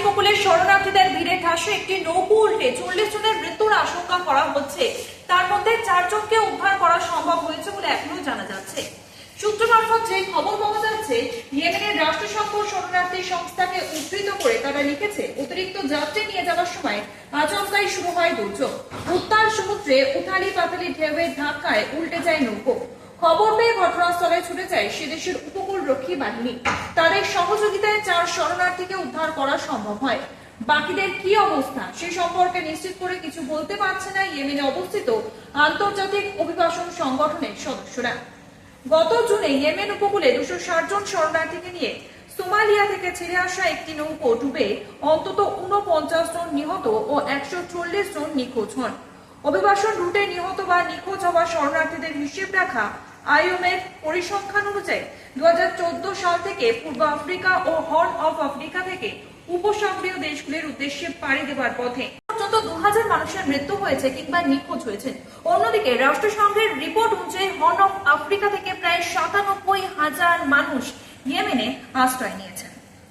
উপকূলে শরণার্থীদের ভিড়ে ঠাসে একটি নৌকো উল্টে চল্লিশ জনের মৃত্যুর আশঙ্কা করা হচ্ছে। তার মধ্যে চারজনকে উদ্ধার করা সম্ভব হয়েছে বলে এখনও জানা যাচ্ছে। সূত্র মারফত যে খবর পাওয়া যাচ্ছে, ইয়েমেনের রাষ্ট্রসংঘ শরণার্থী সংস্থাকে উদ্ধৃত করে তারা লিখেছে, অতিরিক্ত যাত্রী নিয়ে যাওয়ার সময় আচমকাই শুরু হয় দুর্যোগ। উত্তাল সমুদ্রে উথালি পাতালি ঢেউয়ের ধাক্কায় উল্টে যায় নৌকো। খবর পেয়ে ঘটনাস্থলে ছুটে যায় সে দেশের উপকূল রক্ষী বাহিনী। তাদের সহযোগিতায় চার শরণার্থীকে উদ্ধার করা সম্ভব হয়। বাকিদের কি অবস্থা, সে সম্পর্কে নিশ্চিত করে কিছু বলতে পারছে না ইয়েমেনে অবস্থিত আন্তর্জাতিক অভিবাসন সংগঠনের সদস্যরা। গত জুনে ইয়েমেন উপকূলে দুশো জন শরণার্থীকে নিয়ে সোমালিয়া থেকে ছেড়ে আসা একটি নৌকো ডুবে অন্তত উনপঞ্চাশ জন নিহত ও একশো চল্লিশ জন নিখোঁজ হন। অভিবাসন রুটে নিহত বা নিখোঁজ হওয়া শরণার্থীদের হিসেব রাখা আইওমের পরিসংখ্যান অনুযায়ী দু সাল থেকে পূর্ব আফ্রিকা ও হর্ন অফ আফ্রিকা থেকে উপসাগরীয় দেশগুলির উদ্দেশ্যে পাড়ি দেবার পথে। পর্যন্ত দু হাজার মানুষের মৃত্যু হয়েছে কিংবা নিখোঁজ হয়েছে। অন্যদিকে রাষ্ট্রসংঘের রিপোর্ট অনুযায়ী হর্ন অফ আফ্রিকা থেকে প্রায় সাতানব্বই হাজার মানুষ ইয়েমেনে আশ্রয় নিয়েছেন।